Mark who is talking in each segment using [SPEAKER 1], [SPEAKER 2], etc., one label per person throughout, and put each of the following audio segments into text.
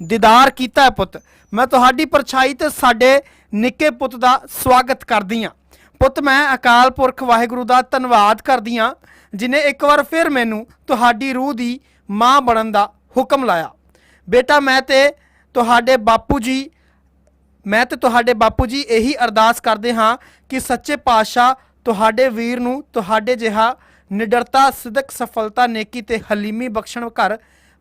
[SPEAKER 1] ਦੀਦਾਰ ਕੀਤਾ ਹੈ ਪੁੱਤ। ਮੈਂ ਤੁਹਾਡੀ ਪਰਛਾਈ ਤੇ ਸਾਡੇ ਨਿੱਕੇ ਪੁੱਤ ਦਾ ਸਵਾਗਤ ਕਰਦੀ ਹਾਂ। ਪੁੱਤ, ਮੈਂ ਅਕਾਲ ਪੁਰਖ ਵਾਹਿਗੁਰੂ ਦਾ ਧੰਨਵਾਦ ਕਰਦੀ ਹਾਂ, ਜਿਨੇ ਇੱਕ ਵਾਰ ਫਿਰ ਮੈਨੂੰ ਤੁਹਾਡੀ ਰੂਹ ਦੀ ਮਾਂ ਬਣਨ ਦਾ ਹੁਕਮ ਲਾਇਆ। ਬੇਟਾ, ਮੈਂ ਤੇ ਤੁਹਾਡੇ ਬਾਪੂ ਜੀ, ਮੈਂ ਤੇ ਤੁਹਾਡੇ ਬਾਪੂ ਜੀ ਇਹੀ ਅਰਦਾਸ ਕਰਦੇ ਹਾਂ ਕਿ ਸੱਚੇ ਪਾਤਸ਼ਾਹ ਤੁਹਾਡੇ ਵੀਰ ਨੂੰ ਤੁਹਾਡੇ ਜਿਹਾ ਨਿਡਰਤਾ, ਸਿਦਕ, ਸਫਲਤਾ, ਨੇਕੀ ਤੇ ਹਲੀਮੀ ਬਖਸ਼ਣ ਘਰ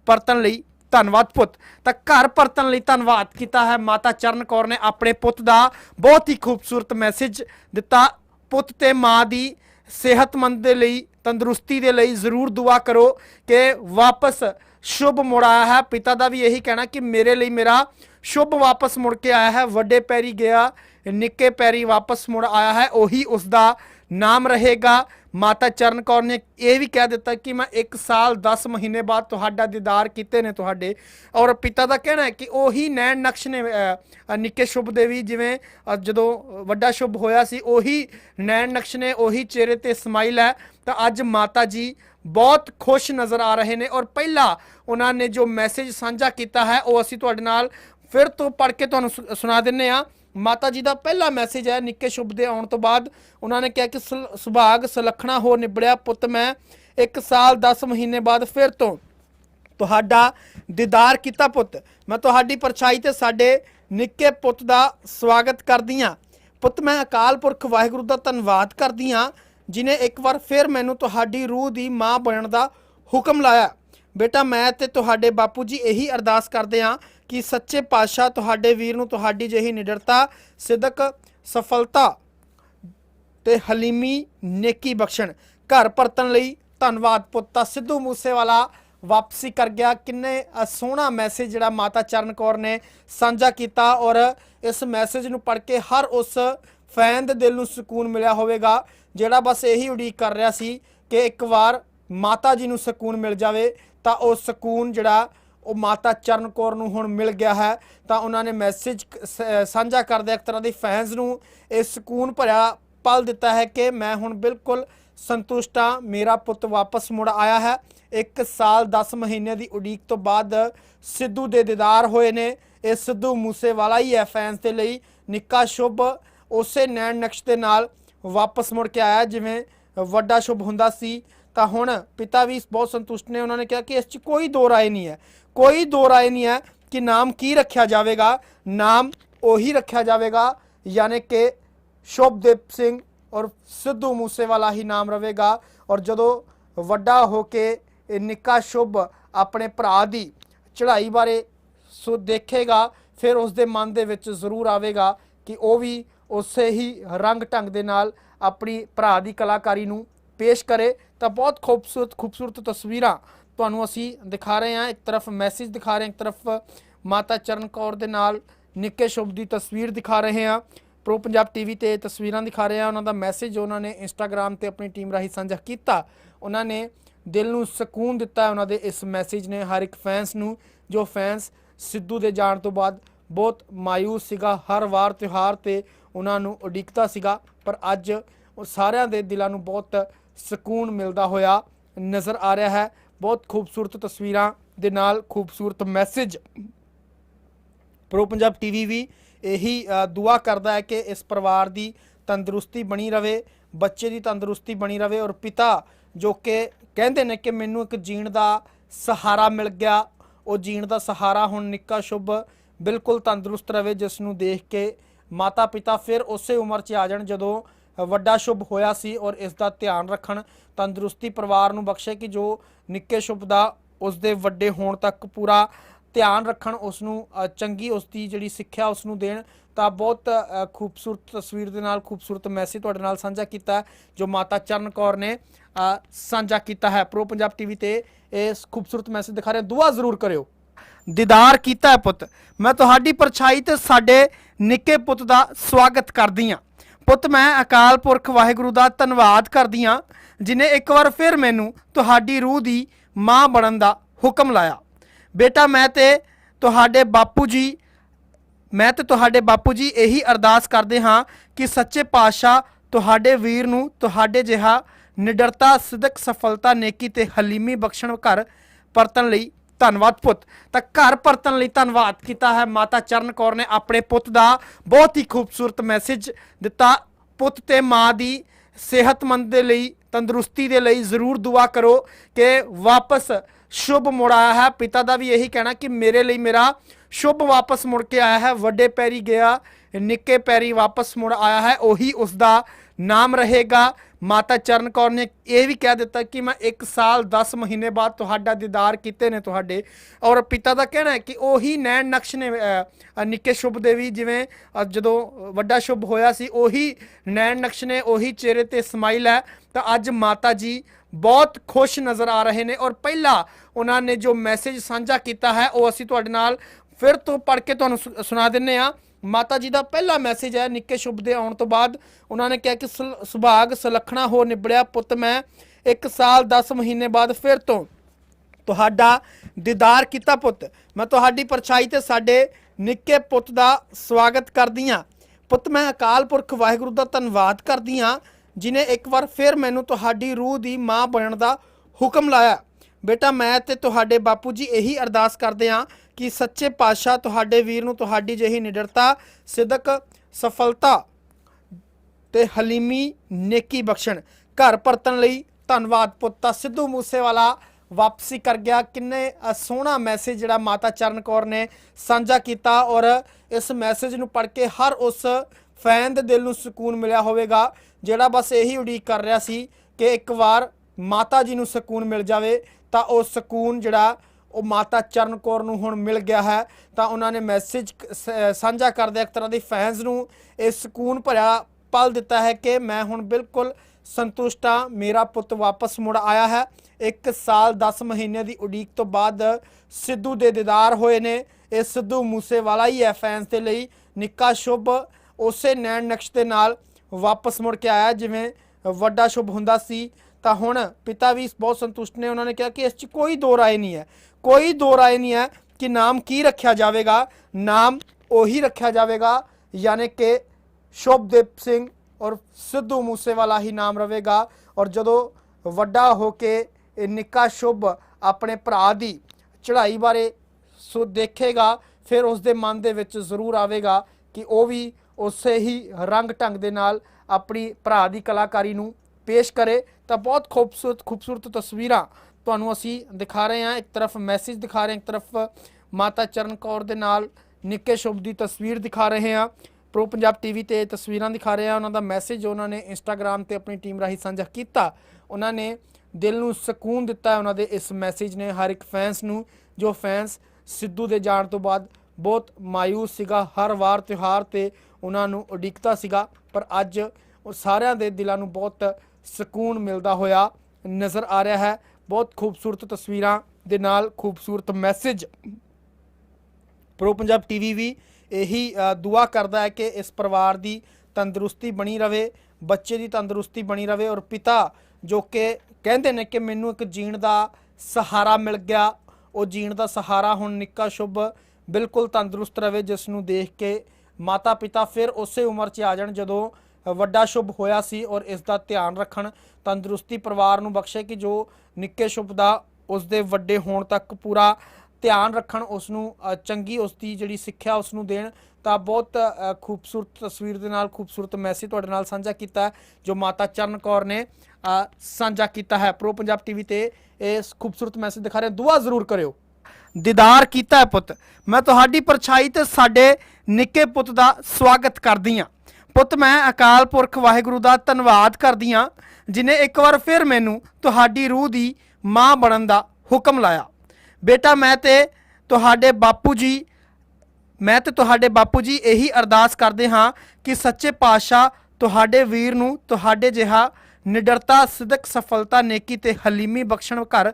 [SPEAKER 1] ਪਰਤਣ ਲਈ ਧੰਨਵਾਦ ਪੁੱਤ। ਤਾਂ ਘਰ ਪਰਤਣ ਲਈ ਧੰਨਵਾਦ ਕੀਤਾ ਹੈ। ਮਾਤਾ ਚਰਨ ਕੌਰ ਨੇ ਆਪਣੇ ਪੁੱਤ ਦਾ ਬਹੁਤ ਹੀ ਖੂਬਸੂਰਤ ਮੈਸੇਜ ਦਿੱਤਾ। ਪੁੱਤ ਤੇ ਮਾਂ ਦੀ ਸਿਹਤਮੰਦ ਦੇ ਲਈ, ਤੰਦਰੁਸਤੀ ਦੇ ਲਈ ਜ਼ਰੂਰ ਦੁਆ ਕਰੋ ਕਿ ਵਾਪਸ ਸ਼ੁਭ ਮੁੜ ਆਇਆ ਹੈ। ਪਿਤਾ ਦਾ ਵੀ ਇਹੀ ਕਹਿਣਾ ਕਿ ਮੇਰੇ ਲਈ ਮੇਰਾ ਸ਼ੁਭ ਵਾਪਸ ਮੁੜ ਕੇ ਆਇਆ ਹੈ। ਵੱਡੇ ਪੈਰੀ ਗਿਆ, ਨਿੱਕੇ ਪੈਰੀ ਵਾਪਸ ਮੁੜ ਆਇਆ ਹੈ। ਉਹੀ ਉਸ ਦਾ ਨਾਮ ਰਹੇਗਾ। ਮਾਤਾ ਚਰਨ ਕੌਰ ਨੇ ਇਹ ਵੀ ਕਹਿ ਦਿੱਤਾ ਕਿ ਮੈਂ 1 ਸਾਲ 10 ਮਹੀਨੇ ਬਾਅਦ ਤੁਹਾਡਾ ਦੀਦਾਰ ਕੀਤੇ ਨੇ ਤੁਹਾਡੇ। ਔਰ ਪਿਤਾ ਦਾ ਕਹਿਣਾ ਹੈ ਕਿ ਉਹੀ ਨੈਣ ਨਕਸ਼ ਨੇ ਨਿੱਕੇ ਸ਼ੁਭ ਦੇ ਵੀ, ਜਿਵੇਂ ਜਦੋਂ ਵੱਡਾ ਸ਼ੁਭ ਹੋਇਆ ਸੀ, ਉਹੀ ਨੈਣ ਨਕਸ਼ ਨੇ, ਉਹੀ ਚਿਹਰੇ ਤੇ ਸਮਾਈਲ ਹੈ। ਤਾਂ ਅੱਜ ਮਾਤਾ ਜੀ ਬਹੁਤ ਖੁਸ਼ ਨਜ਼ਰ ਆ ਰਹੇ ਨੇ ਔਰ ਪਹਿਲਾ ਉਹਨਾਂ ਨੇ ਜੋ ਮੈਸੇਜ ਸਾਂਝਾ ਕੀਤਾ ਹੈ, ਉਹ ਅਸੀਂ ਤੁਹਾਡੇ ਨਾਲ ਫਿਰ ਤੋਂ ਪੜ੍ਹ ਕੇ ਤੁਹਾਨੂੰ ਸੁ- ਸੁਣਾ ਦਿੰਨੇ ਆ ਮਾਤਾ ਜੀ ਦਾ ਪਹਿਲਾ ਮੈਸੇਜ ਹੈ, ਨਿੱਕੇ ਸ਼ੁਭ ਦੇ ਆਉਣ ਤੋਂ ਬਾਅਦ। ਉਹਨਾਂ ਨੇ ਕਿਹਾ ਕਿ ਸੁਲ- ਸੁਭਾਗ ਸੁਲੱਖਣਾ ਹੋ ਨਿਬੜਿਆ, ਪੁੱਤ ਮੈਂ 1 ਸਾਲ 10 ਮਹੀਨੇ ਬਾਅਦ ਫਿਰ ਤੋਂ ਤੁਹਾਡਾ ਦੀਦਾਰ ਕੀਤਾ ਪੁੱਤ। ਮੈਂ ਤੁਹਾਡੀ ਪਰਛਾਈ ਤੇ ਸਾਡੇ ਨਿੱਕੇ ਪੁੱਤ ਦਾ ਸਵਾਗਤ ਕਰਦੀ ਹਾਂ। ਪੁੱਤ, ਮੈਂ ਅਕਾਲ ਪੁਰਖ ਵਾਹਿਗੁਰੂ ਦਾ ਧੰਨਵਾਦ ਕਰਦੀ ਹਾਂ, ਜਿਨੇ ਇੱਕ ਵਾਰ ਫਿਰ ਮੈਨੂੰ ਤੁਹਾਡੀ ਰੂਹ ਦੀ ਮਾਂ ਬਣਨ ਦਾ ਹੁਕਮ ਲਾਇਆ। ਬੇਟਾ, ਮੈਂ ਤੇ ਤੁਹਾਡੇ ਬਾਪੂ ਜੀ ਇਹੀ ਅਰਦਾਸ ਕਰਦੇ ਹਾਂ ਕਿ ਸੱਚੇ ਪਾਤਸ਼ਾਹ ਤੁਹਾਡੇ ਵੀਰ ਨੂੰ ਤੁਹਾਡੀ ਜਿਹੀ ਨਿਡਰਤਾ ਸਿਦਕ ਸਫਲਤਾ ਤੇ ਹਲੀਮੀ ਨੇਕੀ ਬਖਸ਼ਣ। ਘਰ ਪਰਤਣ ਲਈ ਧੰਨਵਾਦ ਪੁੱਤਾ। ਸਿੱਧੂ ਮੂਸੇਵਾਲਾ ਵਾਪਸੀ ਕਰ ਗਿਆ। ਕਿੰਨੇ ਅ, ਸੋਹਣਾ ਮੈਸੇਜ ਜਿਹੜਾ ਮਾਤਾ ਚਰਨ ਕੌਰ ਨੇ ਸਾਂਝਾ ਕੀਤਾ ਔਰ ਇਸ ਮੈਸੇਜ ਨੂੰ ਪੜ੍ਹ ਕੇ ਹਰ ਉਸ ਫੈਨ ਦੇ ਦਿਲ ਨੂੰ ਸਕੂਨ ਮਿਲਿਆ ਹੋਵੇਗਾ ਜਿਹੜਾ ਬਸ ਇਹੀ ਉਡੀਕ ਕਰ ਰਿਹਾ ਸੀ ਕਿ ਇੱਕ ਵਾਰ ਮਾਤਾ ਜੀ ਨੂੰ ਸਕੂਨ ਮਿਲ ਜਾਵੇ ਤਾਂ ਉਹ ਸਕੂਨ ਜਿਹੜਾ ਉਹ ਮਾਤਾ ਚਰਨ ਕੌਰ ਨੂੰ ਹੁਣ ਮਿਲ ਗਿਆ ਹੈ, ਤਾਂ ਉਹਨਾਂ ਨੇ ਮੈਸੇਜ ਸਾਂਝਾ ਕਰਦੇ ਇੱਕ ਤਰ੍ਹਾਂ ਦੀ ਫੈਨਸ ਨੂੰ ਇਹ ਸਕੂਨ ਭਰਿਆ ਪਲ ਦਿੱਤਾ ਹੈ ਕਿ ਮੈਂ ਹੁਣ ਬਿਲਕੁਲ ਸੰਤੁਸ਼ਟ ਹਾਂ, ਮੇਰਾ ਪੁੱਤ ਵਾਪਸ ਮੁੜ ਆਇਆ ਹੈ। 1 ਸਾਲ 10 ਮਹੀਨੇ ਦੀ ਉਡੀਕ ਤੋਂ ਬਾਅਦ ਸਿੱਧੂ ਦੇ ਦੀਦਾਰ ਹੋਏ ਨੇ। ਇਹ ਸਿੱਧੂ ਮੂਸੇਵਾਲਾ ਹੀ ਹੈ ਫੈਨਸ ਦੇ ਲਈ। ਨਿੱਕਾ ਸ਼ੁਭ ਉਸੇ ਨੈਣ ਨਕਸ਼ ਦੇ ਨਾਲ ਵਾਪਸ ਮੁੜ ਕੇ ਆਇਆ, ਜਿਵੇਂ ਵੱਡਾ ਸ਼ੁਭ ਹੁੰਦਾ ਸੀ। ਤਾਂ ਹੁਣ ਪਿਤਾ ਵੀ ਬਹੁਤ ਸੰਤੁਸ਼ਟ ਨੇ, ਉਹਨਾਂ ਨੇ ਕਿਹਾ ਕਿ ਇਸ 'ਚ ਕੋਈ ਦੋ ਰਾਏ ਨਹੀਂ ਹੈ। ਕੋਈ ਦੋ ਰਾਏ ਨਹੀਂ ਹੈ ਕਿ ਨਾਮ ਕੀ ਰੱਖਿਆ ਜਾਵੇਗਾ। ਨਾਮ ਉਹੀ ਰੱਖਿਆ ਜਾਵੇਗਾ, ਯਾਨੀ ਕਿ ਸ਼ੁਭਦੀਪ ਸਿੰਘ ਔਰ ਸਿੱਧੂ ਮੂਸੇਵਾਲਾ ਹੀ ਨਾਮ ਰਹੇਗਾ ਔਰ ਜਦੋਂ ਵੱਡਾ ਹੋ ਕੇ ਨਿੱਕਾ ਸ਼ੁਭ ਆਪਣੇ ਭਰਾ ਦੀ ਚੜ੍ਹਾਈ ਬਾਰੇ ਸੋ ਦੇਖੇਗਾ, ਫਿਰ ਉਸ ਦੇ ਮਨ ਦੇ ਵਿੱਚ ਜ਼ਰੂਰ ਆਵੇਗਾ ਕਿ ਉਹ ਵੀ ਉਸੇ ਹੀ ਰੰਗ ਢੰਗ ਦੇ ਨਾਲ ਆਪਣੀ ਭਰਾ ਦੀ ਕਲਾਕਾਰੀ ਨੂੰ ਪੇਸ਼ ਕਰੇ ਤਾਂ ਬਹੁਤ ਖੂਬਸੂਰਤ ਖੂਬਸੂਰਤ ਤਸਵੀਰਾਂ ਤੁਹਾਨੂੰ ਅਸੀਂ ਦਿਖਾ ਰਹੇ ਹਾਂ। ਇੱਕ ਤਰਫ ਮੈਸੇਜ ਦਿਖਾ ਰਹੇ ਹਾਂ, ਇੱਕ ਤਰਫ ਮਾਤਾ ਚਰਨ ਕੌਰ ਦੇ ਨਾਲ ਨਿੱਕੇ ਸ਼ੁਭ ਦੀ ਤਸਵੀਰ ਦਿਖਾ ਰਹੇ ਹਾਂ। ਪ੍ਰੋ ਪੰਜਾਬ ਟੀਵੀ ਤੇ ਤਸਵੀਰਾਂ ਦਿਖਾ ਰਹੇ ਹਾਂ। ਉਹਨਾਂ ਦਾ ਮੈਸੇਜ ਉਹਨਾਂ ਨੇ ਇੰਸਟਾਗ੍ਰam ਤੇ ਆਪਣੀ ਟੀਮ ਰਾਹੀਂ ਸਾਂਝਾ ਕੀਤਾ। ਉਹਨਾਂ ਨੇ ਦਿਲ ਨੂੰ ਸਕੂਨ ਦਿੱਤਾ ਉਹਨਾਂ ਦੇ ਇਸ ਮੈਸੇਜ ਨੇ ਹਰ ਇੱਕ ਫੈਨਸ ਨੂੰ, ਜੋ ਫੈਨਸ ਸਿੱਧੂ ਦੇ ਜਾਣ ਤੋਂ ਬਾਅਦ ਬਹੁਤ ਮਾਇੂਸ ਸੀਗਾ। ਹਰ ਵਾਰ ਤਿਉਹਾਰ ਤੇ ਉਹਨਾਂ ਨੂੰ ਉਡੀਕਦਾ ਸੀਗਾ। ਪਰ ਅੱਜ ਉਹ ਸਾਰਿਆਂ ਦੇ ਦਿਲਾਂ ਨੂੰ ਬਹੁਤ ਸਕੂਨ ਮਿਲਦਾ ਹੋਇਆ ਨਜ਼ਰ ਆ ਰਿਹਾ ਹੈ। ਬਹੁਤ ਖੂਬਸੂਰਤ ਤਸਵੀਰਾਂ ਦੇ ਨਾਲ ਖੂਬਸੂਰਤ ਮੈਸੇਜ ਪ੍ਰੋ ਪੰਜਾਬ ਟੀਵੀ ਵੀ ਇਹੀ ਦੁਆ ਕਰਦਾ ਹੈ ਕਿ ਇਸ ਪਰਿਵਾਰ ਦੀ ਤੰਦਰੁਸਤੀ ਬਣੀ ਰਵੇ, ਬੱਚੇ ਦੀ ਤੰਦਰੁਸਤੀ ਬਣੀ ਰਵੇ ਔਰ ਪਿਤਾ ਜੋ ਕਿ ਕਹਿੰਦੇ ਨੇ ਕਿ ਮੈਨੂੰ ਇੱਕ ਜੀਣ ਦਾ ਸਹਾਰਾ ਮਿਲ ਗਿਆ, ਉਹ ਜੀਣ ਦਾ ਸਹਾਰਾ ਹੁਣ ਨਿੱਕਾ ਸ਼ੁਭ ਬਿਲਕੁਲ ਤੰਦਰੁਸਤ ਰਵੇ ਜਿਸ ਨੂੰ ਦੇਖ ਕੇ ਮਾਤਾ ਪਿਤਾ ਫਿਰ ਉਸੇ ਉਮਰ 'ਚ ਆ ਜਾਣ ਜਦੋਂ ਵੱਡਾ ਸ਼ੁਭ ਹੋਇਆ ਸੀ ਔਰ ਇਸ ਦਾ ਧਿਆਨ ਰੱਖਣ, ਤੰਦਰੁਸਤੀ ਪਰਿਵਾਰ ਨੂੰ ਬਖਸ਼ੇ ਕਿ ਜੋ ਨਿੱਕੇ ਸ਼ੁਭ ਦਾ ਉਸ ਦੇ ਵੱਡੇ ਹੋਣ ਤੱਕ ਪੂਰਾ ਧਿਆਨ ਰੱਖਣ ਉਸ ਨੂੰ ਚੰਗੀ ਉਸ ਦੀ ਜਿਹੜੀ ਸਿੱਖਿਆ ਉਸ ਨੂੰ ਦੇਣ, ਤਾਂ ਬਹੁਤ ਖੂਬਸੂਰਤ ਤਸਵੀਰ ਦੇ ਨਾਲ, ਖੂਬਸੂਰਤ ਮੈਸੇਜ ਤੁਹਾਡੇ ਨਾਲ ਸਾਂਝਾ ਕੀਤਾ ਜੋ ਮਾਤਾ ਚਰਨ ਕੌਰ ਨੇ ਸਾਂਝਾ ਕੀਤਾ ਹੈ। ਪ੍ਰੋ ਪੰਜਾਬ ਟੀਵੀ ਤੇ ਇਸ ਖੂਬਸੂਰਤ ਮੈਸੇਜ ਦਿਖਾ ਰਹੇ ਦੁਆ ਜ਼ਰੂਰ ਕਰਿਓ। ਦੀਦਾਰ ਕੀਤਾ ਹੈ ਪੁੱਤ। ਮੈਂ ਤੁਹਾਡੀ ਪਰਛਾਈ ਤੇ ਸਾਡੇ ਨਿੱਕੇ ਪੁੱਤ ਦਾ ਸਵਾਗਤ ਕਰਦੀ ਹਾਂ। ਪੁੱਤ, ਮੈਂ ਅਕਾਲ ਪੁਰਖ ਵਾਹਿਗੁਰੂ ਦਾ ਧੰਨਵਾਦ ਕਰਦੀ ਹਾਂ, ਜਿਨੇ ਇੱਕ ਵਾਰ ਫਿਰ ਮੈਨੂੰ ਤੁਹਾਡੀ ਰੂਹ ਦੀ ਮਾਂ ਬਣਨ ਦਾ ਹੁਕਮ ਲਾਇਆ। ਬੇਟਾ, ਮੈਂ ਤੇ ਤੁਹਾਡੇ ਬਾਪੂ ਜੀ, ਮੈਂ ਤੇ ਤੁਹਾਡੇ ਬਾਪੂ ਜੀ ਇਹੀ ਅਰਦਾਸ ਕਰਦੇ ਹਾਂ ਕਿ ਸੱਚੇ ਪਾਤਸ਼ਾਹ ਤੁਹਾਡੇ ਵੀਰ ਨੂੰ ਤੁਹਾਡੇ ਜਿਹਾ ਨਿਡਰਤਾ, ਸਿਦਕ, ਸਫਲਤਾ, ਨੇਕੀ ਤੇ ਹਲੀਮੀ ਬਖਸ਼ਣ ਘਰ ਪਰਤਣ ਲਈ ਧੰਨਵਾਦ ਪੁੱਤ। ਤਾਂ ਘਰ ਪਰਤਣ ਲਈ ਧੰਨਵਾਦ ਕੀਤਾ ਹੈ। ਮਾਤਾ ਚਰਨ ਕੌਰ ਨੇ ਆਪਣੇ ਪੁੱਤ ਦਾ ਬਹੁਤ ਹੀ ਖੂਬਸੂਰਤ ਮੈਸੇਜ ਦਿੱਤਾ। ਪੁੱਤ ਤੇ ਮਾਂ ਦੀ ਸਿਹਤਮੰਦ ਦੇ ਲਈ, ਤੰਦਰੁਸਤੀ ਦੇ ਲਈ ਜ਼ਰੂਰ ਦੁਆ ਕਰੋ ਕਿ ਵਾਪਸ ਸ਼ੁਭ ਮੁੜ ਆਇਆ ਹੈ। ਪਿਤਾ ਦਾ ਵੀ ਇਹੀ ਕਹਿਣਾ ਕਿ ਮੇਰੇ ਲਈ ਮੇਰਾ ਸ਼ੁਭ ਵਾਪਸ ਮੁੜ ਕੇ ਆਇਆ ਹੈ। ਵੱਡੇ ਪੈਰੀ ਗਿਆ, ਨਿੱਕੇ ਪੈਰੀ ਵਾਪਸ ਮੁੜ ਆਇਆ ਹੈ। ਉਹੀ ਉਸ ਦਾ ਨਾਮ ਰਹੇਗਾ। ਮਾਤਾ ਚਰਨ ਕੌਰ ਨੇ ਇਹ ਵੀ ਕਹਿ ਦਿੱਤਾ ਕਿ ਮੈਂ 1 ਸਾਲ 10 ਮਹੀਨੇ ਬਾਅਦ ਤੁਹਾਡਾ ਦੀਦਾਰ ਕੀਤੇ ਨੇ ਤੁਹਾਡੇ ਔਰ ਪਿਤਾ ਦਾ ਕਹਿਣਾ ਹੈ ਕਿ ਉਹੀ ਨੈਣ ਨਕਸ਼ ਨੇ ਨਿੱਕੇ ਸ਼ੁਭ ਦੇ ਵੀ ਜਿਵੇਂ ਜਦੋਂ ਵੱਡਾ ਸ਼ੁਭ ਹੋਇਆ ਸੀ, ਉਹੀ ਨੈਣ ਨਕਸ਼ ਨੇ, ਉਹੀ ਚਿਹਰੇ ਤੇ ਸਮਾਈਲ ਹੈ। ਤਾਂ ਅੱਜ ਮਾਤਾ ਜੀ ਬਹੁਤ ਖੁਸ਼ ਨਜ਼ਰ ਆ ਰਹੇ ਨੇ ਔਰ ਪਹਿਲਾ ਉਹਨਾਂ ਨੇ ਜੋ ਮੈਸੇਜ ਸਾਂਝਾ ਕੀਤਾ ਹੈ, ਉਹ ਅਸੀਂ ਤੁਹਾਡੇ ਨਾਲ ਫਿਰ ਤੋਂ ਪੜ੍ਹ ਕੇ ਤੁਹਾਨੂੰ ਸੁ- ਸੁਣਾ ਦਿੰਨੇ ਆ ਮਾਤਾ ਜੀ ਦਾ ਪਹਿਲਾ ਮੈਸੇਜ ਹੈ, ਨਿੱਕੇ ਸ਼ੁਭ ਦੇ ਆਉਣ ਤੋਂ ਬਾਅਦ। ਉਹਨਾਂ ਨੇ ਕਿਹਾ ਕਿ ਸੁਲ- ਸੁਭਾਗ ਸੁਲੱਖਣਾ ਹੋ ਨਿਬੜਿਆ, ਪੁੱਤ ਮੈਂ 1 ਸਾਲ 10 ਮਹੀਨੇ ਬਾਅਦ ਫਿਰ ਤੋਂ ਤੁਹਾਡਾ ਦੀਦਾਰ ਕੀਤਾ ਪੁੱਤ। ਮੈਂ ਤੁਹਾਡੀ ਪਰਛਾਈ ਤੇ ਸਾਡੇ ਨਿੱਕੇ ਪੁੱਤ ਦਾ ਸਵਾਗਤ ਕਰਦੀ ਹਾਂ। ਪੁੱਤ, ਮੈਂ ਅਕਾਲ ਪੁਰਖ ਵਾਹਿਗੁਰੂ ਦਾ ਧੰਨਵਾਦ ਕਰਦੀ ਹਾਂ, ਜਿਨੇ ਇੱਕ ਵਾਰ ਫਿਰ ਮੈਨੂੰ ਤੁਹਾਡੀ ਰੂਹ ਦੀ ਮਾਂ ਬਣਨ ਦਾ ਹੁਕਮ ਲਾਇਆ। ਬੇਟਾ, ਮੈਂ ਤੇ ਤੁਹਾਡੇ ਬਾਪੂ ਜੀ ਇਹੀ ਅਰਦਾਸ ਕਰਦੇ ਹਾਂ ਕਿ ਸੱਚੇ ਪਾਤਸ਼ਾਹ ਤੁਹਾਡੇ ਵੀਰ ਨੂੰ ਤੁਹਾਡੀ ਜਿਹੀ ਨਿਡਰਤਾ ਸਿਦਕ ਸਫਲਤਾ ਤੇ ਹਲੀਮੀ ਨੇਕੀ ਬਖਸ਼ਣ। ਘਰ ਪਰਤਣ ਲਈ ਧੰਨਵਾਦ ਪੁੱਤਾ। ਸਿੱਧੂ ਮੂਸੇਵਾਲਾ ਵਾਪਸੀ ਕਰ ਗਿਆ। ਕਿੰਨੇ ਅ, ਸੋਹਣਾ ਮੈਸੇਜ ਜਿਹੜਾ ਮਾਤਾ ਚਰਨ ਕੌਰ ਨੇ ਸਾਂਝਾ ਕੀਤਾ ਔਰ ਇਸ ਮੈਸੇਜ ਨੂੰ ਪੜ੍ਹ ਕੇ ਹਰ ਉਸ ਫੈਨ ਦੇ ਦਿਲ ਨੂੰ ਸਕੂਨ ਮਿਲਿਆ ਹੋਵੇਗਾ ਜਿਹੜਾ ਬਸ ਇਹੀ ਉਡੀਕ ਕਰ ਰਿਹਾ ਸੀ ਕਿ ਇੱਕ ਵਾਰ ਮਾਤਾ ਜੀ ਨੂੰ ਸਕੂਨ ਮਿਲ ਜਾਵੇ ਤਾਂ ਉਹ ਸਕੂਨ ਜਿਹੜਾ ਉਹ ਮਾਤਾ ਚਰਨ ਕੌਰ ਨੂੰ ਹੁਣ ਮਿਲ ਗਿਆ ਹੈ, ਤਾਂ ਉਹਨਾਂ ਨੇ ਮੈਸੇਜ ਸਾਂਝਾ ਕਰਦੇ ਇੱਕ ਤਰ੍ਹਾਂ ਦੀ ਫੈਨਸ ਨੂੰ ਇਹ ਸਕੂਨ ਭਰਿਆ ਪਲ ਦਿੱਤਾ ਹੈ ਕਿ ਮੈਂ ਹੁਣ ਬਿਲਕੁਲ ਸੰਤੁਸ਼ਟ ਹਾਂ, ਮੇਰਾ ਪੁੱਤ ਵਾਪਸ ਮੁੜ ਆਇਆ ਹੈ। 1 ਸਾਲ 10 ਮਹੀਨੇ ਦੀ ਉਡੀਕ ਤੋਂ ਬਾਅਦ ਸਿੱਧੂ ਦੇ ਦੀਦਾਰ ਹੋਏ ਨੇ। ਇਹ ਸਿੱਧੂ ਮੂਸੇਵਾਲਾ ਹੀ ਹੈ ਫੈਨਸ ਦੇ ਲਈ। ਨਿੱਕਾ ਸ਼ੁਭ ਉਸੇ ਨੈਣ ਨਕਸ਼ ਦੇ ਨਾਲ ਵਾਪਸ ਮੁੜ ਕੇ ਆਇਆ, ਜਿਵੇਂ ਵੱਡਾ ਸ਼ੁਭ ਹੁੰਦਾ ਸੀ। ਤਾਂ ਹੁਣ ਪਿਤਾ ਵੀ ਬਹੁਤ ਸੰਤੁਸ਼ਟ ਨੇ। ਉਹਨਾਂ ਨੇ ਕਿਹਾ ਕਿ ਇਸ 'ਚ ਕੋਈ ਦੋ ਰਾਏ ਨਹੀਂ ਹੈ। ਕੋਈ ਦੋ ਰਾਏ ਨਹੀਂ ਹੈ ਕਿ ਨਾਮ ਕੀ ਰੱਖਿਆ ਜਾਵੇਗਾ। ਨਾਮ ਉਹੀ ਰੱਖਿਆ ਜਾਵੇਗਾ, ਯਾਨੀ ਕਿ ਸ਼ੁਭਦੀਪ ਸਿੰਘ ਔਰ ਸਿੱਧੂ ਮੂਸੇਵਾਲਾ ਹੀ ਨਾਮ ਰਹੇਗਾ ਔਰ ਜਦੋਂ ਵੱਡਾ ਹੋ ਕੇ ਇਹ ਨਿੱਕਾ ਸ਼ੁਭ ਆਪਣੇ ਭਰਾ ਦੀ ਚੜ੍ਹਾਈ ਬਾਰੇ ਸੋ ਦੇਖੇਗਾ, ਫਿਰ ਉਸ ਦੇ ਮਨ ਦੇ ਵਿੱਚ ਜ਼ਰੂਰ ਆਵੇਗਾ ਕਿ ਉਹ ਵੀ ਉਸੇ ਹੀ ਰੰਗ ਢੰਗ ਦੇ ਨਾਲ ਆਪਣੀ ਭਰਾ ਦੀ ਕਲਾਕਾਰੀ ਨੂੰ ਪੇਸ਼ ਕਰੇ। ਤਾਂ ਬਹੁਤ ਖੂਬਸੂਰਤ ਖੂਬਸੂਰਤ ਤਸਵੀਰਾਂ ਤੁਹਾਨੂੰ ਅਸੀਂ ਦਿਖਾ ਰਹੇ ਹਾਂ, ਇੱਕ ਤਰਫ ਮੈਸੇਜ ਦਿਖਾ ਰਹੇ ਹਾਂ, ਇੱਕ ਤਰਫ ਮਾਤਾ ਚਰਨ ਕੌਰ ਦੇ ਨਾਲ ਨਿੱਕੇ ਸ਼ੁਭ ਦੀ ਤਸਵੀਰ ਦਿਖਾ ਰਹੇ ਹਾਂ। ਪ੍ਰੋ ਪੰਜਾਬ ਟੀਵੀ ਤੇ ਤਸਵੀਰਾਂ ਦਿਖਾ ਰਹੇ ਹਾਂ। ਉਹਨਾਂ ਦਾ ਮੈਸੇਜ ਉਹਨਾਂ ਨੇ ਇੰਸਟਾਗ੍ਰam ਤੇ ਆਪਣੀ ਟੀਮ ਰਾਹੀਂ ਸਾਂਝਾ ਕੀਤਾ। ਉਹਨਾਂ ਨੇ ਦਿਲ ਨੂੰ ਸਕੂਨ ਦਿੱਤਾ ਉਹਨਾਂ ਦੇ ਇਸ ਮੈਸੇਜ ਨੇ। ਹਰ ਇੱਕ ਫੈਨਸ ਨੂੰ, ਜੋ ਫੈਨਸ ਸਿੱਧੂ ਦੇ ਜਾਣ ਤੋਂ ਬਾਅਦ ਬਹੁਤ ਮਾਇੂਸ ਸੀਗਾ। ਹਰ ਵਾਰ ਤਿਉਹਾਰ ਤੇ ਉਹਨਾਂ ਨੂੰ ਉਡੀਕਤਾ ਸੀਗਾ। ਪਰ ਅੱਜ ਉਹ ਸਾਰਿਆਂ ਦੇ ਦਿਲਾਂ ਨੂੰ ਬਹੁਤ ਸਕੂਨ ਮਿਲਦਾ ਹੋਇਆ ਨਜ਼ਰ ਆ ਰਿਹਾ ਹੈ। ਬਹੁਤ ਖੂਬਸੂਰਤ ਤਸਵੀਰਾਂ ਦੇ ਨਾਲ ਖੂਬਸੂਰਤ ਮੈਸੇਜ। ਪ੍ਰੋ ਪੰਜਾਬ ਟੀਵੀ ਵੀ ਇਹੀ ਦੁਆ ਕਰਦਾ ਹੈ ਕਿ ਇਸ ਪਰਿਵਾਰ ਦੀ ਤੰਦਰੁਸਤੀ ਬਣੀ ਰਵੇ, ਬੱਚੇ ਦੀ ਤੰਦਰੁਸਤੀ ਬਣੀ ਰਵੇ ਔਰ ਪਿਤਾ ਜੋ ਕਿ ਕਹਿੰਦੇ ਨੇ ਕਿ ਮੈਨੂੰ ਇੱਕ ਜੀਣ ਦਾ ਸਹਾਰਾ ਮਿਲ ਗਿਆ, ਉਹ ਜੀਣ ਦਾ ਸਹਾਰਾ ਹੁਣ ਨਿੱਕਾ ਸ਼ੁਭ ਬਿਲਕੁਲ ਤੰਦਰੁਸਤ ਰਵੇ, ਜਿਸ ਨੂੰ ਦੇਖ ਕੇ ਮਾਤਾ ਪਿਤਾ ਫਿਰ ਉਸੇ ਉਮਰ 'ਚ ਆ ਜਾਣ ਜਦੋਂ ਵੱਡਾ ਸ਼ੁਭ ਹੋਇਆ ਸੀ ਔਰ ਇਸ ਦਾ ਧਿਆਨ ਰੱਖਣ, ਤੰਦਰੁਸਤੀ ਪਰਿਵਾਰ ਨੂੰ ਬਖਸ਼ੇ ਕਿ ਜੋ ਨਿੱਕੇ ਸ਼ੁਭ ਦਾ ਉਸ ਦੇ ਵੱਡੇ ਹੋਣ ਤੱਕ ਪੂਰਾ ਧਿਆਨ ਰੱਖਣ ਉਸ ਨੂੰ ਚੰਗੀ ਉਸ ਦੀ ਜਿਹੜੀ ਸਿੱਖਿਆ ਉਸ ਨੂੰ ਦੇਣ, ਤਾਂ ਬਹੁਤ ਖੂਬਸੂਰਤ ਤਸਵੀਰ ਦੇ ਨਾਲ, ਖੂਬਸੂਰਤ ਮੈਸੇਜ ਤੁਹਾਡੇ ਨਾਲ ਸਾਂਝਾ ਕੀਤਾ ਜੋ ਮਾਤਾ ਚਰਨ ਕੌਰ ਨੇ ਸਾਂਝਾ ਕੀਤਾ ਹੈ। ਪ੍ਰੋ ਪੰਜਾਬ ਟੀਵੀ ਤੇ ਇਸ ਖੂਬਸੂਰਤ ਮੈਸੇਜ ਦਿਖਾ ਰਹੇ ਦੁਆ ਜ਼ਰੂਰ ਕਰਿਓ। ਦੀਦਾਰ ਕੀਤਾ ਹੈ ਪੁੱਤ। ਮੈਂ ਤੁਹਾਡੀ ਪਰਛਾਈ ਤੇ ਸਾਡੇ ਨਿੱਕੇ ਪੁੱਤ ਦਾ ਸਵਾਗਤ ਕਰਦੀ ਹਾਂ। ਪੁੱਤ, ਮੈਂ ਅਕਾਲ ਪੁਰਖ ਵਾਹਿਗੁਰੂ ਦਾ ਧੰਨਵਾਦ ਕਰਦੀ ਹਾਂ, ਜਿਨੇ ਇੱਕ ਵਾਰ ਫਿਰ ਮੈਨੂੰ ਤੁਹਾਡੀ ਰੂਹ ਦੀ ਮਾਂ ਬਣਨ ਦਾ ਹੁਕਮ ਲਾਇਆ। ਬੇਟਾ, ਮੈਂ ਤੇ ਤੁਹਾਡੇ ਬਾਪੂ ਜੀ, ਮੈਂ ਤੇ ਤੁਹਾਡੇ ਬਾਪੂ ਜੀ ਇਹੀ ਅਰਦਾਸ ਕਰਦੇ ਹਾਂ ਕਿ ਸੱਚੇ ਪਾਤਸ਼ਾਹ ਤੁਹਾਡੇ ਵੀਰ ਨੂੰ ਤੁਹਾਡੇ ਜਿਹਾ ਨਿਡਰਤਾ, ਸਿਦਕ, ਸਫਲਤਾ, ਨੇਕੀ ਤੇ ਹਲੀਮੀ ਬਖਸ਼ਣ ਘਰ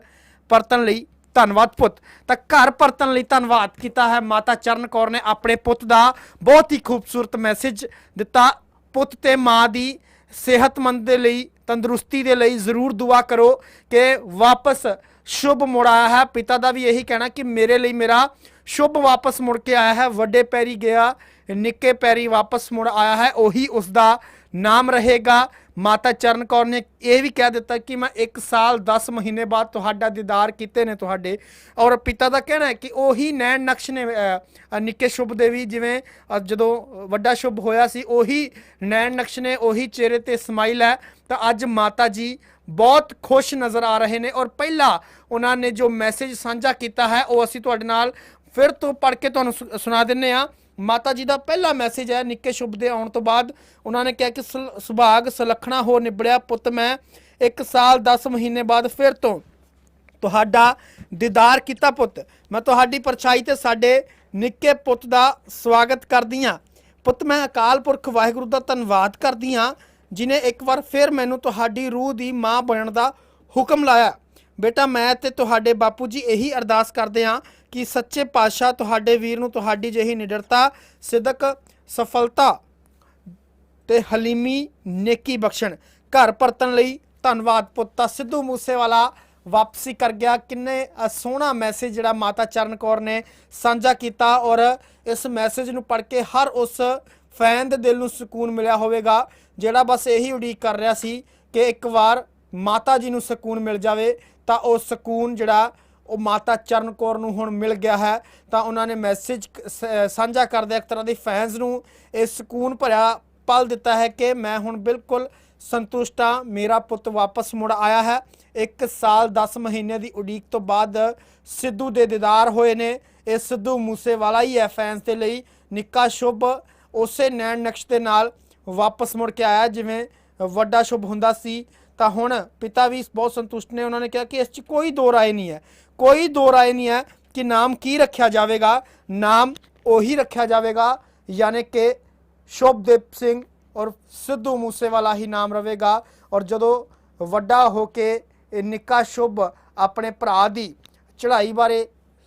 [SPEAKER 1] ਪਰਤਣ ਲਈ ਧੰਨਵਾਦ ਪੁੱਤ। ਤਾਂ ਘਰ ਪਰਤਣ ਲਈ ਧੰਨਵਾਦ ਕੀਤਾ ਹੈ। ਮਾਤਾ ਚਰਨ ਕੌਰ ਨੇ ਆਪਣੇ ਪੁੱਤ ਦਾ ਬਹੁਤ ਹੀ ਖੂਬਸੂਰਤ ਮੈਸੇਜ ਦਿੱਤਾ। ਪੁੱਤ ਤੇ ਮਾਂ ਦੀ ਸਿਹਤਮੰਦ ਦੇ ਲਈ, ਤੰਦਰੁਸਤੀ ਦੇ ਲਈ ਜ਼ਰੂਰ ਦੁਆ ਕਰੋ ਕਿ ਵਾਪਸ ਸ਼ੁਭ ਮੁੜ ਆਇਆ ਹੈ। ਪਿਤਾ ਦਾ ਵੀ ਇਹੀ ਕਹਿਣਾ ਕਿ ਮੇਰੇ ਲਈ ਮੇਰਾ ਸ਼ੁਭ ਵਾਪਸ ਮੁੜ ਕੇ ਆਇਆ ਹੈ। ਵੱਡੇ ਪੈਰੀ ਗਿਆ, ਨਿੱਕੇ ਪੈਰੀ ਵਾਪਸ ਮੁੜ ਆਇਆ ਹੈ। ਉਹੀ ਉਸ ਦਾ ਨਾਮ ਰਹੇਗਾ। ਮਾਤਾ ਚਰਨ ਕੌਰ ਨੇ ਇਹ ਵੀ ਕਹਿ ਦਿੱਤਾ ਕਿ ਮੈਂ 1 ਸਾਲ 10 ਮਹੀਨੇ ਬਾਅਦ ਤੁਹਾਡਾ ਦੀਦਾਰ ਕੀਤੇ ਨੇ ਤੁਹਾਡੇ। ਔਰ ਪਿਤਾ ਦਾ ਕਹਿਣਾ ਹੈ ਕਿ ਉਹੀ ਨੈਣ ਨਕਸ਼ ਨੇ ਨਿੱਕੇ ਸ਼ੁਭ ਦੇ ਵੀ, ਜਿਵੇਂ ਜਦੋਂ ਵੱਡਾ ਸ਼ੁਭ ਹੋਇਆ ਸੀ, ਉਹੀ ਨੈਣ ਨਕਸ਼ ਨੇ, ਉਹੀ ਚਿਹਰੇ ਤੇ ਸਮਾਈਲ ਹੈ। ਤਾਂ ਅੱਜ ਮਾਤਾ ਜੀ ਬਹੁਤ ਖੁਸ਼ ਨਜ਼ਰ ਆ ਰਹੇ ਨੇ ਔਰ ਪਹਿਲਾ ਉਹਨਾਂ ਨੇ ਜੋ ਮੈਸੇਜ ਸਾਂਝਾ ਕੀਤਾ ਹੈ, ਉਹ ਅਸੀਂ ਤੁਹਾਡੇ ਨਾਲ ਫਿਰ ਤੋਂ ਪੜ੍ਹ ਕੇ ਤੁਹਾਨੂੰ ਸੁ- ਸੁਣਾ ਦਿੰਨੇ ਆ ਮਾਤਾ ਜੀ ਦਾ ਪਹਿਲਾ ਮੈਸੇਜ ਹੈ, ਨਿੱਕੇ ਸ਼ੁਭ ਦੇ ਆਉਣ ਤੋਂ ਬਾਅਦ ਉਹਨਾਂ ਨੇ ਕਿਹਾ ਕਿ ਸੁਲ- ਸੁਭਾਗ ਸੁਲੱਖਣਾ ਹੋ ਨਿਬੜਿਆ ਪੁੱਤ ਮੈਂ 1 ਸਾਲ 10 ਮਹੀਨੇ ਬਾਅਦ ਫਿਰ ਤੋਂ ਤੁਹਾਡਾ ਦੀਦਾਰ ਕੀਤਾ ਪੁੱਤ। ਮੈਂ ਤੁਹਾਡੀ ਪਰਛਾਈ ਤੇ ਸਾਡੇ ਨਿੱਕੇ ਪੁੱਤ ਦਾ ਸਵਾਗਤ ਕਰਦੀ ਹਾਂ। ਪੁੱਤ, ਮੈਂ ਅਕਾਲ ਪੁਰਖ ਵਾਹਿਗੁਰੂ ਦਾ ਧੰਨਵਾਦ ਕਰਦੀ ਹਾਂ, ਜਿਨੇ ਇੱਕ ਵਾਰ ਫਿਰ ਮੈਨੂੰ ਤੁਹਾਡੀ ਰੂਹ ਦੀ ਮਾਂ ਬਣਨ ਦਾ ਹੁਕਮ ਲਾਇਆ। ਬੇਟਾ, ਮੈਂ ਤੇ ਤੁਹਾਡੇ ਬਾਪੂ ਜੀ ਇਹੀ ਅਰਦਾਸ ਕਰਦੇ ਹਾਂ ਕਿ ਸੱਚੇ ਪਾਤਸ਼ਾਹ ਤੁਹਾਡੇ ਵੀਰ ਨੂੰ ਤੁਹਾਡੀ ਜਿਹੀ ਨਿਡਰਤਾ ਸਿਦਕ ਸਫਲਤਾ ਤੇ ਹਲੀਮੀ ਨੇਕੀ ਬਖਸ਼ਣ। ਘਰ ਪਰਤਣ ਲਈ ਧੰਨਵਾਦ ਪੁੱਤਾ ਸਿੱਧੂ ਮੂਸੇਵਾਲਾ। ਵਾਪਸੀ ਕਰ ਗਿਆ। ਕਿੰਨੇ ਅ, ਸੋਹਣਾ ਮੈਸੇਜ ਜਿਹੜਾ ਮਾਤਾ ਚਰਨ ਕੌਰ ਨੇ ਸਾਂਝਾ ਕੀਤਾ ਔਰ ਇਸ ਮੈਸੇਜ ਨੂੰ ਪੜ੍ਹ ਕੇ ਹਰ ਉਸ ਫੈਨ ਦੇ ਦਿਲ ਨੂੰ ਸਕੂਨ ਮਿਲਿਆ ਹੋਵੇਗਾ ਜਿਹੜਾ ਬਸ ਇਹੀ ਉਡੀਕ ਕਰ ਰਿਹਾ ਸੀ ਕਿ ਇੱਕ ਵਾਰ ਮਾਤਾ ਜੀ ਨੂੰ ਸਕੂਨ ਮਿਲ ਜਾਵੇ ਤਾਂ ਉਹ ਸਕੂਨ ਜਿਹੜਾ ਉਹ ਮਾਤਾ ਚਰਨ ਕੌਰ ਨੂੰ ਹੁਣ ਮਿਲ ਗਿਆ ਹੈ, ਤਾਂ ਉਹਨਾਂ ਨੇ ਮੈਸੇਜ ਸਾਂਝਾ ਕਰਦੇ ਇੱਕ ਤਰ੍ਹਾਂ ਦੀ ਫੈਨਸ ਨੂੰ ਇਹ ਸਕੂਨ ਭਰਿਆ ਪਲ ਦਿੱਤਾ ਹੈ ਕਿ ਮੈਂ ਹੁਣ ਬਿਲਕੁਲ ਸੰਤੁਸ਼ਟ ਹਾਂ, ਮੇਰਾ ਪੁੱਤ ਵਾਪਸ ਮੁੜ ਆਇਆ ਹੈ। 1 ਸਾਲ 10 ਮਹੀਨੇ ਦੀ ਉਡੀਕ ਤੋਂ ਬਾਅਦ ਸਿੱਧੂ ਦੇ ਦੀਦਾਰ ਹੋਏ ਨੇ। ਇਹ ਸਿੱਧੂ ਮੂਸੇਵਾਲਾ ਹੀ ਹੈ ਫੈਨਸ ਦੇ ਲਈ। ਨਿੱਕਾ ਸ਼ੁਭ ਉਸੇ ਨੈਣ ਨਕਸ਼ ਦੇ ਨਾਲ ਵਾਪਸ ਮੁੜ ਕੇ ਆਇਆ, ਜਿਵੇਂ ਵੱਡਾ ਸ਼ੁਭ ਹੁੰਦਾ ਸੀ, ਤਾਂ ਹੁਣ ਪਿਤਾ ਵੀ ਬਹੁਤ ਸੰਤੁਸ਼ਟ ਨੇ, ਉਹਨਾਂ ਨੇ ਕਿਹਾ ਕਿ ਇਸ 'ਚ ਕੋਈ ਦੋ ਰਾਏ ਨਹੀਂ ਹੈ। ਕੋਈ ਦੋ ਰਾਏ ਨਹੀਂ ਹੈ ਕਿ ਨਾਮ ਕੀ ਰੱਖਿਆ ਜਾਵੇਗਾ, ਨਾਮ ਉਹੀ ਰੱਖਿਆ ਜਾਵੇਗਾ, ਯਾਨੀ ਕਿ ਸ਼ੁਭਦੀਪ ਸਿੰਘ ਔਰ ਸਿੱਧੂ ਮੂਸੇਵਾਲਾ ਹੀ ਨਾਮ ਰਹੇਗਾ ਔਰ ਜਦੋਂ ਵੱਡਾ ਹੋ ਕੇ ਇਹ ਨਿੱਕਾ ਸ਼ੁਭ ਆਪਣੇ ਭਰਾ ਦੀ ਚੜ੍ਹਾਈ ਬਾਰੇ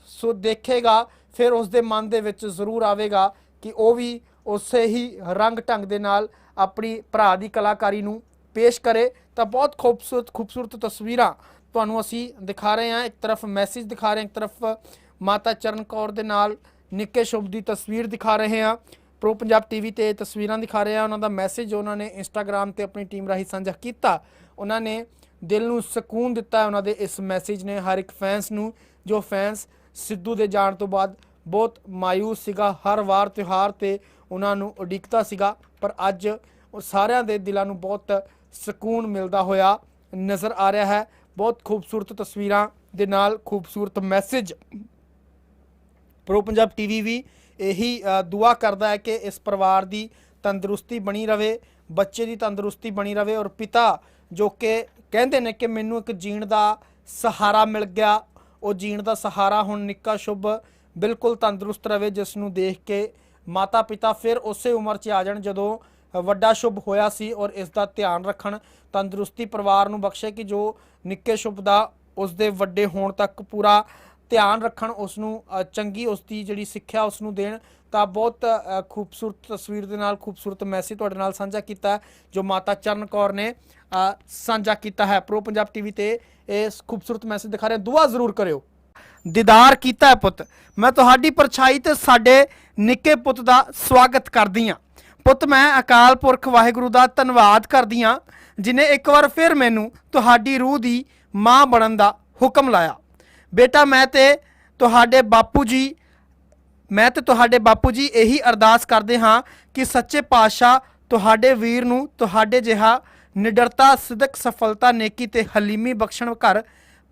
[SPEAKER 1] ਸੋ ਦੇਖੇਗਾ, ਫਿਰ ਉਸ ਦੇ ਮਨ ਦੇ ਵਿੱਚ ਜ਼ਰੂਰ ਆਵੇਗਾ ਕਿ ਉਹ ਵੀ ਉਸੇ ਹੀ ਰੰਗ ਢੰਗ ਦੇ ਨਾਲ ਆਪਣੀ ਭਰਾ ਦੀ ਕਲਾਕਾਰੀ ਨੂੰ ਪੇਸ਼ ਕਰੇ, ਤਾਂ ਬਹੁਤ ਖੂਬਸੂਰਤ ਖੂਬਸੂਰਤ ਤਸਵੀਰਾਂ ਤੁਹਾਨੂੰ ਅਸੀਂ ਦਿਖਾ ਰਹੇ ਹਾਂ। ਇੱਕ ਤਰਫ ਮੈਸੇਜ ਦਿਖਾ ਰਹੇ ਹਾਂ, ਇੱਕ ਤਰਫ ਮਾਤਾ ਚਰਨ ਕੌਰ ਦੇ ਨਾਲ ਨਿੱਕੇ ਸ਼ੁਭ ਦੀ ਤਸਵੀਰ ਦਿਖਾ ਰਹੇ ਹਾਂ। ਪ੍ਰੋ ਪੰਜਾਬ ਟੀਵੀ ਤੇ ਤਸਵੀਰਾਂ ਦਿਖਾ ਰਹੇ ਹਾਂ। ਉਹਨਾਂ ਦਾ ਮੈਸੇਜ ਉਹਨਾਂ ਨੇ ਇੰਸਟਾਗ੍ਰam ਤੇ ਆਪਣੀ ਟੀਮ ਰਾਹੀਂ ਸਾਂਝਾ ਕੀਤਾ। ਉਹਨਾਂ ਨੇ ਦਿਲ ਨੂੰ ਸਕੂਨ ਦਿੱਤਾ ਉਹਨਾਂ ਦੇ ਇਸ ਮੈਸੇਜ ਨੇ ਹਰ ਇੱਕ ਫੈਨਸ ਨੂੰ, ਜੋ ਫੈਨਸ ਸਿੱਧੂ ਦੇ ਜਾਣ ਤੋਂ ਬਾਅਦ ਬਹੁਤ ਮਾਇੂਸ ਸੀਗਾ। ਹਰ ਵਾਰ ਤਿਉਹਾਰ ਤੇ ਉਹਨਾਂ ਨੂੰ ਉਡੀਕਤਾ ਸੀਗਾ। ਪਰ ਅੱਜ ਉਹ ਸਾਰਿਆਂ ਦੇ ਦਿਲਾਂ ਨੂੰ ਬਹੁਤ ਸਕੂਨ ਮਿਲਦਾ ਹੋਇਆ ਨਜ਼ਰ ਆ ਰਿਹਾ ਹੈ। ਬਹੁਤ ਖੂਬਸੂਰਤ ਤਸਵੀਰਾਂ ਦੇ ਨਾਲ ਖੂਬਸੂਰਤ ਮੈਸੇਜ ਪ੍ਰੋ ਪੰਜਾਬ ਟੀਵੀ ਵੀ ਇਹੀ ਦੁਆ ਕਰਦਾ ਹੈ ਕਿ ਇਸ ਪਰਿਵਾਰ ਦੀ ਤੰਦਰੁਸਤੀ ਬਣੀ ਰਵੇ, ਬੱਚੇ ਦੀ ਤੰਦਰੁਸਤੀ ਬਣੀ ਰਵੇ ਔਰ ਪਿਤਾ ਜੋ ਕਿ ਕਹਿੰਦੇ ਨੇ ਕਿ ਮੈਨੂੰ ਇੱਕ ਜੀਣ ਦਾ ਸਹਾਰਾ ਮਿਲ ਗਿਆ। ਉਹ ਜੀਣ ਦਾ ਸਹਾਰਾ ਹੁਣ ਨਿੱਕਾ ਸ਼ੁਭ ਬਿਲਕੁਲ ਤੰਦਰੁਸਤ ਰਵੇ ਜਿਸ ਨੂੰ ਦੇਖ ਕੇ ਮਾਤਾ ਪਿਤਾ ਫਿਰ ਉਸੇ ਉਮਰ 'ਚ ਆ ਜਾਣ ਜਦੋਂ ਵੱਡਾ ਸ਼ੁਭ ਹੋਇਆ ਸੀ ਔਰ ਇਸ ਦਾ ਧਿਆਨ ਰੱਖਣ, ਤੰਦਰੁਸਤੀ ਪਰਿਵਾਰ ਨੂੰ ਬਖਸ਼ੇ ਕਿ ਜੋ ਨਿੱਕੇ ਸ਼ੁਭ ਦਾ ਉਸ ਦੇ ਵੱਡੇ ਹੋਣ ਤੱਕ ਪੂਰਾ ਧਿਆਨ ਰੱਖਣ ਉਸ ਨੂੰ ਚੰਗੀ ਉਸ ਦੀ ਜਿਹੜੀ ਸਿੱਖਿਆ ਉਸ ਨੂੰ ਦੇਣ, ਤਾਂ ਬਹੁਤ ਖੂਬਸੂਰਤ ਤਸਵੀਰ ਦੇ ਨਾਲ, ਖੂਬਸੂਰਤ ਮੈਸੇਜ ਤੁਹਾਡੇ ਨਾਲ ਸਾਂਝਾ ਕੀਤਾ ਜੋ ਮਾਤਾ ਚਰਨ ਕੌਰ ਨੇ ਸਾਂਝਾ ਕੀਤਾ ਹੈ। ਪ੍ਰੋ ਪੰਜਾਬ ਟੀਵੀ ਤੇ ਇਸ ਖੂਬਸੂਰਤ ਮੈਸੇਜ ਦਿਖਾ ਰਹੇ ਦੁਆ ਜ਼ਰੂਰ ਕਰਿਓ। ਦੀਦਾਰ ਕੀਤਾ ਹੈ ਪੁੱਤ। ਮੈਂ ਤੁਹਾਡੀ ਪਰਛਾਈ ਤੇ ਸਾਡੇ ਨਿੱਕੇ ਪੁੱਤ ਦਾ ਸਵਾਗਤ ਕਰਦੀ ਹਾਂ। ਪੁੱਤ, ਮੈਂ ਅਕਾਲ ਪੁਰਖ ਵਾਹਿਗੁਰੂ ਦਾ ਧੰਨਵਾਦ ਕਰਦੀ ਹਾਂ, ਜਿਨੇ ਇੱਕ ਵਾਰ ਫਿਰ ਮੈਨੂੰ ਤੁਹਾਡੀ ਰੂਹ ਦੀ ਮਾਂ ਬਣਨ ਦਾ ਹੁਕਮ ਲਾਇਆ। ਬੇਟਾ, ਮੈਂ ਤੇ ਤੁਹਾਡੇ ਬਾਪੂ ਜੀ, ਮੈਂ ਤੇ ਤੁਹਾਡੇ ਬਾਪੂ ਜੀ ਇਹੀ ਅਰਦਾਸ ਕਰਦੇ ਹਾਂ ਕਿ ਸੱਚੇ ਪਾਤਸ਼ਾਹ ਤੁਹਾਡੇ ਵੀਰ ਨੂੰ ਤੁਹਾਡੇ ਜਿਹਾ ਨਿਡਰਤਾ, ਸਿਦਕ, ਸਫਲਤਾ, ਨੇਕੀ ਤੇ ਹਲੀਮੀ ਬਖਸ਼ਣ ਘਰ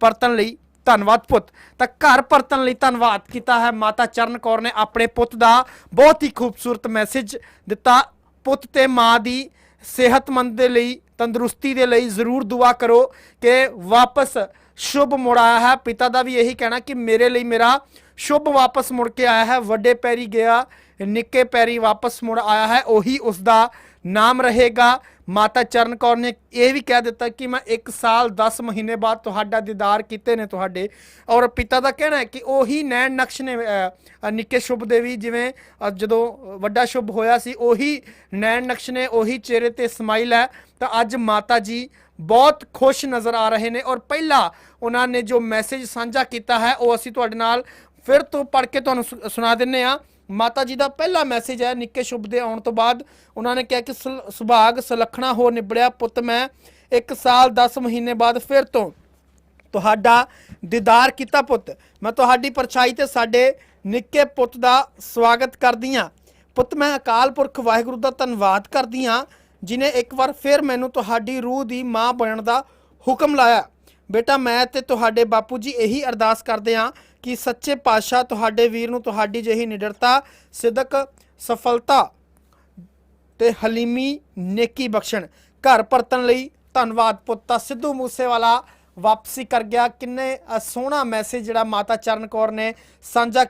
[SPEAKER 1] ਪਰਤਣ ਲਈ ਧੰਨਵਾਦ ਪੁੱਤ। ਤਾਂ ਘਰ ਪਰਤਣ ਲਈ ਧੰਨਵਾਦ ਕੀਤਾ ਹੈ। ਮਾਤਾ ਚਰਨ ਕੌਰ ਨੇ ਆਪਣੇ ਪੁੱਤ ਦਾ ਬਹੁਤ ਹੀ ਖੂਬਸੂਰਤ ਮੈਸੇਜ ਦਿੱਤਾ। ਪੁੱਤ ਤੇ ਮਾਂ ਦੀ ਸਿਹਤਮੰਦ ਦੇ ਲਈ, ਤੰਦਰੁਸਤੀ ਦੇ ਲਈ ਜ਼ਰੂਰ ਦੁਆ ਕਰੋ ਕਿ ਵਾਪਸ ਸ਼ੁਭ ਮੁੜ ਆਇਆ ਹੈ। ਪਿਤਾ ਦਾ ਵੀ ਇਹੀ ਕਹਿਣਾ ਕਿ ਮੇਰੇ ਲਈ ਮੇਰਾ ਸ਼ੁਭ ਵਾਪਸ ਮੁੜ ਕੇ ਆਇਆ ਹੈ। ਵੱਡੇ ਪੈਰੀ ਗਿਆ, ਨਿੱਕੇ ਪੈਰੀ ਵਾਪਸ ਮੁੜ ਆਇਆ ਹੈ। ਉਹੀ ਉਸ ਦਾ ਨਾਮ ਰਹੇਗਾ। ਮਾਤਾ ਚਰਨ ਕੌਰ ਨੇ ਇਹ ਵੀ ਕਹਿ ਦਿੱਤਾ ਕਿ ਮੈਂ 1 ਸਾਲ 10 ਮਹੀਨੇ ਬਾਅਦ ਤੁਹਾਡਾ ਦੀਦਾਰ ਕੀਤੇ ਨੇ ਤੁਹਾਡੇ। ਔਰ ਪਿਤਾ ਦਾ ਕਹਿਣਾ ਹੈ ਕਿ ਉਹੀ ਨੈਣ ਨਕਸ਼ ਨੇ ਨਿੱਕੇ ਸ਼ੁਭ ਦੇ ਵੀ, ਜਿਵੇਂ ਜਦੋਂ ਵੱਡਾ ਸ਼ੁਭ ਹੋਇਆ ਸੀ, ਉਹੀ ਨੈਣ ਨਕਸ਼ ਨੇ, ਉਹੀ ਚਿਹਰੇ ਤੇ ਸਮਾਈਲ ਹੈ। ਤਾਂ ਅੱਜ ਮਾਤਾ ਜੀ ਬਹੁਤ ਖੁਸ਼ ਨਜ਼ਰ ਆ ਰਹੇ ਨੇ ਔਰ ਪਹਿਲਾ ਉਹਨਾਂ ਨੇ ਜੋ ਮੈਸੇਜ ਸਾਂਝਾ ਕੀਤਾ ਹੈ, ਉਹ ਅਸੀਂ ਤੁਹਾਡੇ ਨਾਲ ਫਿਰ ਤੋਂ ਪੜ੍ਹ ਕੇ ਤੁਹਾਨੂੰ ਸੁ- ਸੁਣਾ ਦਿੰਨੇ ਆ ਮਾਤਾ ਜੀ ਦਾ ਪਹਿਲਾ ਮੈਸੇਜ ਹੈ, ਨਿੱਕੇ ਸ਼ੁਭ ਦੇ ਆਉਣ ਤੋਂ ਬਾਅਦ ਉਹਨਾਂ ਨੇ ਕਿਹਾ ਕਿ ਸੁਲ- ਸੁਭਾਗ ਸੁਲੱਖਣਾ ਹੋ ਨਿਬੜਿਆ ਪੁੱਤ ਮੈਂ 1 ਸਾਲ 10 ਮਹੀਨੇ ਬਾਅਦ ਫਿਰ ਤੋਂ ਤੁਹਾਡਾ ਦੀਦਾਰ ਕੀਤਾ ਪੁੱਤ। ਮੈਂ ਤੁਹਾਡੀ ਪਰਛਾਈ ਤੇ ਸਾਡੇ ਨਿੱਕੇ ਪੁੱਤ ਦਾ ਸਵਾਗਤ ਕਰਦੀ ਹਾਂ। ਪੁੱਤ, ਮੈਂ ਅਕਾਲ ਪੁਰਖ ਵਾਹਿਗੁਰੂ ਦਾ ਧੰਨਵਾਦ ਕਰਦੀ ਹਾਂ, ਜਿਨੇ ਇੱਕ ਵਾਰ ਫਿਰ ਮੈਨੂੰ ਤੁਹਾਡੀ ਰੂਹ ਦੀ ਮਾਂ ਬਣਨ ਦਾ ਹੁਕਮ ਲਾਇਆ। ਬੇਟਾ, ਮੈਂ ਤੇ ਤੁਹਾਡੇ ਬਾਪੂ ਜੀ ਇਹੀ ਅਰਦਾਸ ਕਰਦੇ ਹਾਂ ਕਿ ਸੱਚੇ ਪਾਤਸ਼ਾਹ ਤੁਹਾਡੇ ਵੀਰ ਨੂੰ ਤੁਹਾਡੀ ਜਿਹੀ ਨਿਡਰਤਾ ਸਿਦਕ ਸਫਲਤਾ ਤੇ ਹਲੀਮੀ ਨੇਕੀ ਬਖਸ਼ਣ। ਘਰ ਪਰਤਣ ਲਈ ਧੰਨਵਾਦ ਪੁੱਤਾ ਸਿੱਧੂ ਮੂਸੇਵਾਲਾ। ਵਾਪਸੀ ਕਰ ਗਿਆ। ਕਿੰਨੇ ਅ, ਸੋਹਣਾ ਮੈਸੇਜ ਜਿਹੜਾ ਮਾਤਾ ਚਰਨ ਕੌਰ ਨੇ ਸਾਂਝਾ